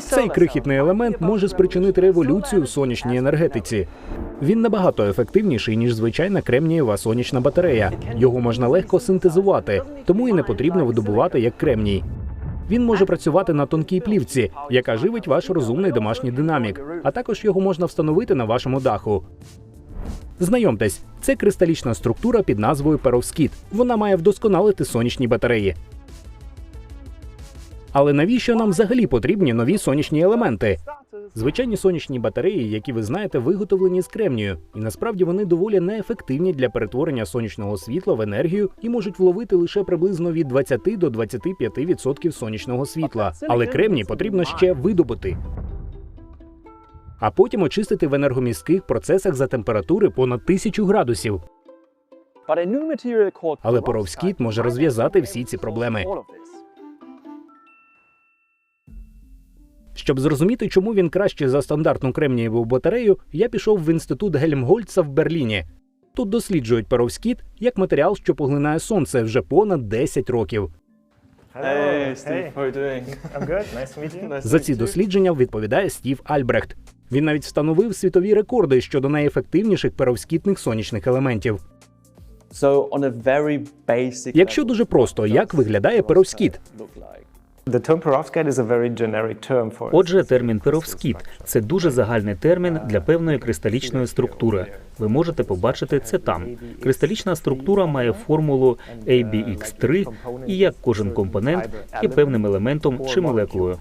Цей крихітний елемент може спричинити революцію в сонячній енергетиці. Він набагато ефективніший ніж звичайна кремнієва сонячна батарея. Його можна легко синтезувати, тому і не потрібно видобувати як кремній. Він може працювати на тонкій плівці, яка живить ваш розумний домашній динамік, а також його можна встановити на вашому даху. Знайомтесь, це кристалічна структура під назвою перовскіт. Вона має вдосконалити сонячні батареї. Але навіщо нам взагалі потрібні нові сонячні елементи? Звичайні сонячні батареї, які ви знаєте, виготовлені з кремнію, і насправді вони доволі неефективні для перетворення сонячного світла в енергію і можуть вловити лише приблизно від 20 до 25% сонячного світла. Але кремній потрібно ще видобути. А потім очистити в енергомістких процесах за температури понад 1000 градусів. Але Поровськіт може розв'язати всі ці проблеми. Щоб зрозуміти, чому він краще за стандартну кремнієву батарею, я пішов в інститут Гельмгольца в Берліні. Тут досліджують перовскіт як матеріал, що поглинає сонце вже понад 10 років. Hey, Steve, how are you doing? I'm good. Nice to you. Nice За ці дослідження відповідає Стів Альбрехт. Він навіть встановив світові рекорди щодо найефективніших перовскітних сонячних елементів. So, on a very basic Якщо дуже просто, як виглядає перовскіт? Отже, термін перовскіт це дуже загальний термін для певної кристалічної структури. Ви можете побачити це там. Кристалічна структура має формулу ABX3 і як кожен компонент є певним елементом чи молекулою.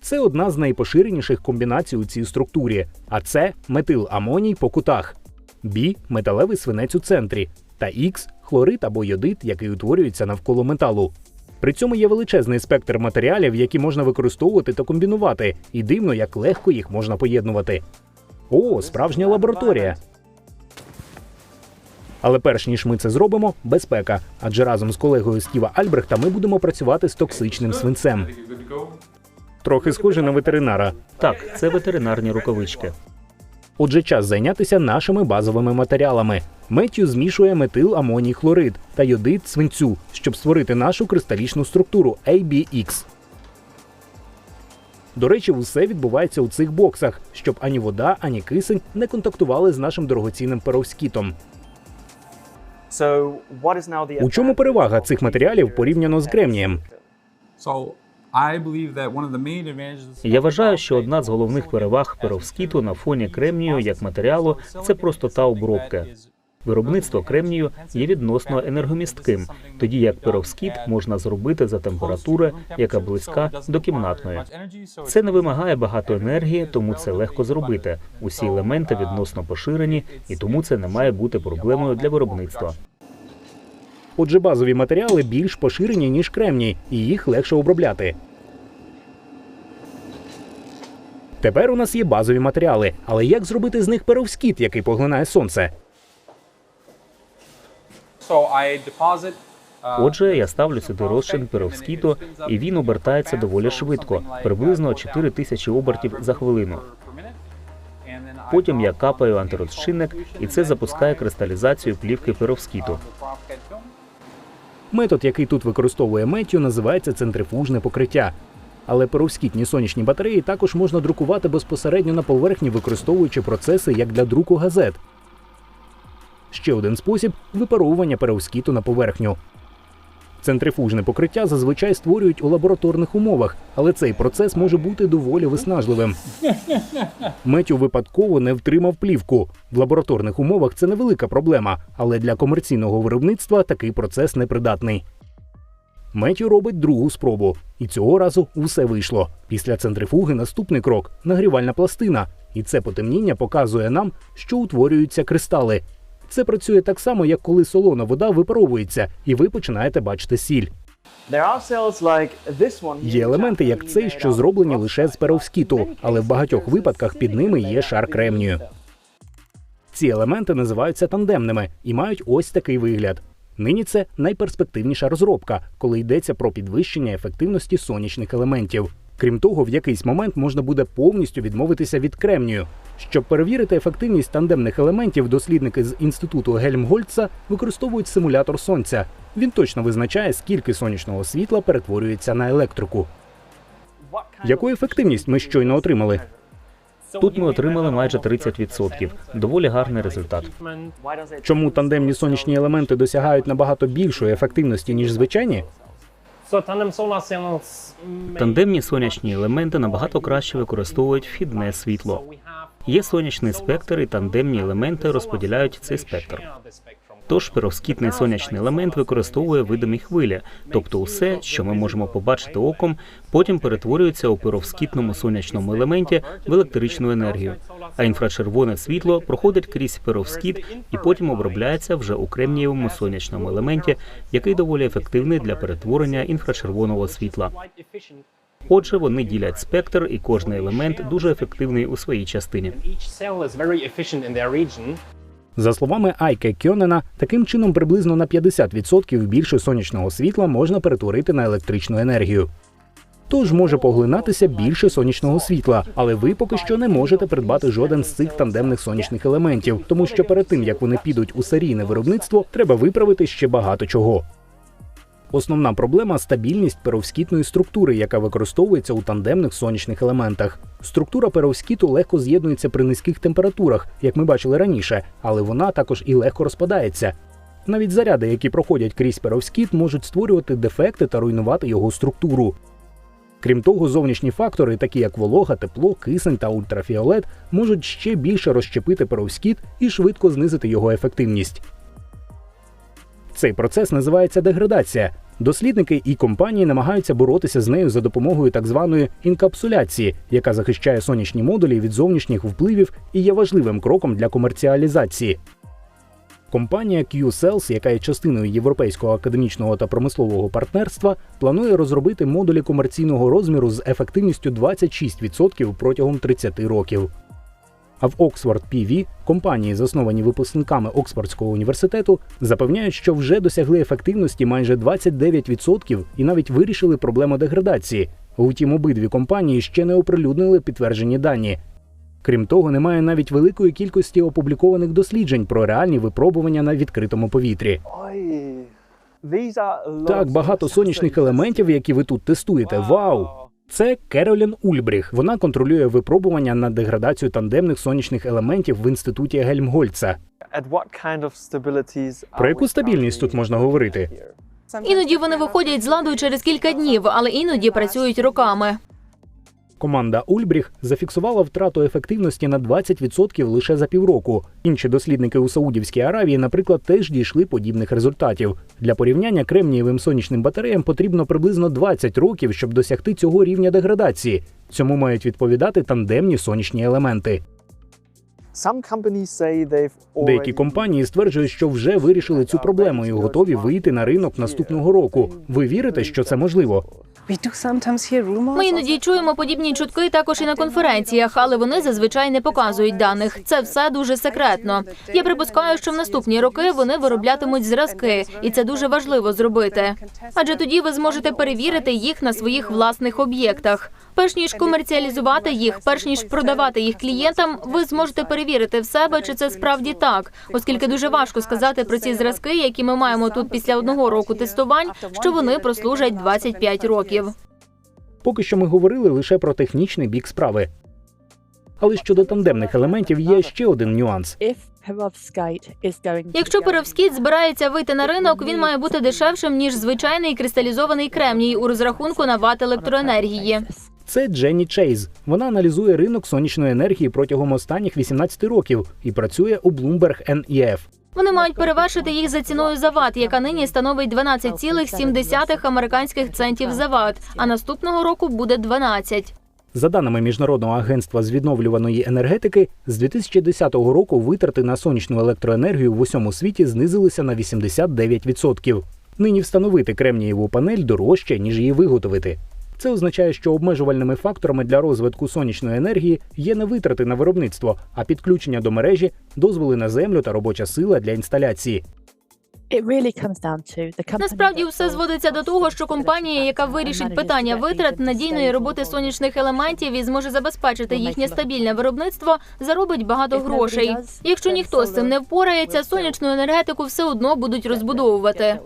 Це одна з найпоширеніших комбінацій у цій структурі, а це метил амоній по кутах, Б металевий свинець у центрі, та Х хлорид або йодит, який утворюється навколо металу. При цьому є величезний спектр матеріалів, які можна використовувати та комбінувати, і дивно, як легко їх можна поєднувати. О, справжня лабораторія. Але перш ніж ми це зробимо, безпека. Адже разом з колегою Стіва Альбрехта ми будемо працювати з токсичним свинцем. Трохи схоже на ветеринара. Так, це ветеринарні рукавички. Отже, час зайнятися нашими базовими матеріалами. Меттю змішує метил амоній хлорид та йодит свинцю, щоб створити нашу кристалічну структуру ABX. До речі, усе відбувається у цих боксах, щоб ані вода, ані кисень не контактували з нашим дорогоцінним перовскітом. У чому перевага цих матеріалів порівняно з кремнієм? Я вважаю, що одна з головних переваг перовскіту на фоні кремнію як матеріалу це простота обробки. Виробництво кремнію є відносно енергомістким, тоді як перовскіт можна зробити за температури, яка близька до кімнатної. Це не вимагає багато енергії, тому це легко зробити. Усі елементи відносно поширені, і тому це не має бути проблемою для виробництва. Отже, базові матеріали більш поширені, ніж кремній, і їх легше обробляти. Тепер у нас є базові матеріали, але як зробити з них перовскіт, який поглинає сонце? Uh, Отже, я ставлю сюди розчин перовскіту, і він обертається доволі швидко, приблизно 4 тисячі обертів за хвилину. Потім я капаю антирозчинник, і це запускає кристалізацію плівки перовскіту. Метод, який тут використовує Меттю, називається центрифужне покриття. Але перовскітні сонячні батареї також можна друкувати безпосередньо на поверхні, використовуючи процеси як для друку газет. Ще один спосіб випаровування перовскіту на поверхню. Центрифужне покриття зазвичай створюють у лабораторних умовах, але цей процес може бути доволі виснажливим. Меттю випадково не втримав плівку. В лабораторних умовах це невелика проблема, але для комерційного виробництва такий процес непридатний. Меттю робить другу спробу, і цього разу усе вийшло. Після центрифуги наступний крок нагрівальна пластина, і це потемніння показує нам, що утворюються кристали. Це працює так само, як коли солона вода випаровується, і ви починаєте бачити сіль. Є елементи, як цей, що зроблені лише з перовскіту, але в багатьох випадках під ними є шар кремнію. Ці елементи називаються тандемними і мають ось такий вигляд. Нині це найперспективніша розробка, коли йдеться про підвищення ефективності сонячних елементів. Крім того, в якийсь момент можна буде повністю відмовитися від кремнію. Щоб перевірити ефективність тандемних елементів, дослідники з інституту Гельмгольца використовують симулятор сонця. Він точно визначає, скільки сонячного світла перетворюється на електрику. Яку ефективність ми щойно отримали? Тут ми отримали майже 30%. Доволі гарний результат. Чому тандемні сонячні елементи досягають набагато більшої ефективності ніж звичайні? Тандемні сонячні елементи набагато краще використовують вхідне світло. Є сонячний спектр, і тандемні елементи розподіляють цей спектр. Тож перовскітний сонячний елемент використовує видимі хвилі, тобто усе, що ми можемо побачити оком, потім перетворюється у перовскітному сонячному елементі в електричну енергію. А інфрачервоне світло проходить крізь перовскіт і потім обробляється вже у кремнієвому сонячному елементі, який доволі ефективний для перетворення інфрачервоного світла. Отже, вони ділять спектр, і кожний елемент дуже ефективний у своїй частині. За словами Айке Кьонена, таким чином приблизно на 50% більше сонячного світла можна перетворити на електричну енергію. Тож може поглинатися більше сонячного світла, але ви поки що не можете придбати жоден з цих тандемних сонячних елементів, тому що перед тим як вони підуть у серійне виробництво, треба виправити ще багато чого. Основна проблема стабільність перовскітної структури, яка використовується у тандемних сонячних елементах. Структура перовскіту легко з'єднується при низьких температурах, як ми бачили раніше, але вона також і легко розпадається. Навіть заряди, які проходять крізь перовскіт, можуть створювати дефекти та руйнувати його структуру. Крім того, зовнішні фактори, такі як волога, тепло, кисень та ультрафіолет, можуть ще більше розщепити перовскіт і швидко знизити його ефективність. Цей процес називається деградація. Дослідники і компанії намагаються боротися з нею за допомогою так званої інкапсуляції, яка захищає сонячні модулі від зовнішніх впливів і є важливим кроком для комерціалізації. Компанія Q-Cells, яка є частиною європейського академічного та промислового партнерства, планує розробити модулі комерційного розміру з ефективністю 26% протягом 30 років. А в Oxford PV компанії, засновані випускниками Оксфордського університету, запевняють, що вже досягли ефективності майже 29% і навіть вирішили проблему деградації. Утім, обидві компанії ще не оприлюднили підтверджені дані. Крім того, немає навіть великої кількості опублікованих досліджень про реальні випробування на відкритому повітрі. Так, багато сонячних елементів, які ви тут тестуєте. Вау! Це Керолін Ульбріх. Вона контролює випробування на деградацію тандемних сонячних елементів в інституті Гельмгольца. Про яку стабільність тут можна говорити? Іноді вони виходять з ладу через кілька днів, але іноді працюють роками. Команда Ульбріх зафіксувала втрату ефективності на 20% лише за півроку. Інші дослідники у Саудівській Аравії, наприклад, теж дійшли подібних результатів. Для порівняння кремнієвим сонячним батареям потрібно приблизно 20 років, щоб досягти цього рівня деградації. Цьому мають відповідати тандемні сонячні елементи. Деякі компанії стверджують, що вже вирішили цю проблему і готові вийти на ринок наступного року. Ви вірите, що це можливо? Ми іноді чуємо подібні чутки також і на конференціях, але вони зазвичай не показують даних. Це все дуже секретно. Я припускаю, що в наступні роки вони вироблятимуть зразки, і це дуже важливо зробити. Адже тоді ви зможете перевірити їх на своїх власних об'єктах. Перш ніж комерціалізувати їх, перш ніж продавати їх клієнтам, ви зможете перевірити в себе, чи це справді так, оскільки дуже важко сказати про ці зразки, які ми маємо тут після одного року тестувань, що вони прослужать 25 років. Поки що ми говорили лише про технічний бік справи. Але щодо тандемних елементів є ще один нюанс. Якщо перовскіт збирається вийти на ринок, він має бути дешевшим ніж звичайний кристалізований кремній у розрахунку на ват електроенергії. Це Дженні Чейз. Вона аналізує ринок сонячної енергії протягом останніх 18 років і працює у Bloomberg NEF. Вони мають перевершити їх за ціною за ват, яка нині становить 12,7 американських центів за ват, а наступного року буде 12. За даними міжнародного агентства з відновлюваної енергетики, з 2010 року витрати на сонячну електроенергію в усьому світі знизилися на 89%. Нині встановити кремнієву панель дорожче ніж її виготовити. Це означає, що обмежувальними факторами для розвитку сонячної енергії є не витрати на виробництво, а підключення до мережі, дозволи на землю та робоча сила для інсталяції. Насправді все зводиться до того, що компанія, яка вирішить питання витрат надійної роботи сонячних елементів і зможе забезпечити їхнє стабільне виробництво, заробить багато грошей. Якщо ніхто з цим не впорається, сонячну енергетику все одно будуть розбудовувати.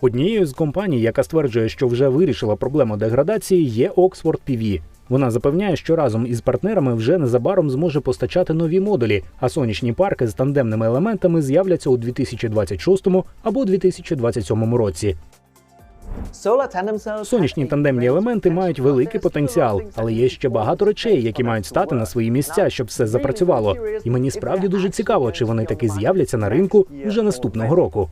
Однією з компаній, яка стверджує, що вже вирішила проблему деградації, є Oxford PV. Вона запевняє, що разом із партнерами вже незабаром зможе постачати нові модулі, а сонячні парки з тандемними елементами з'являться у 2026 або 2027 році. Сонячні тандемні елементи мають великий потенціал, але є ще багато речей, які мають стати на свої місця, щоб все запрацювало. І мені справді дуже цікаво, чи вони таки з'являться на ринку вже наступного року.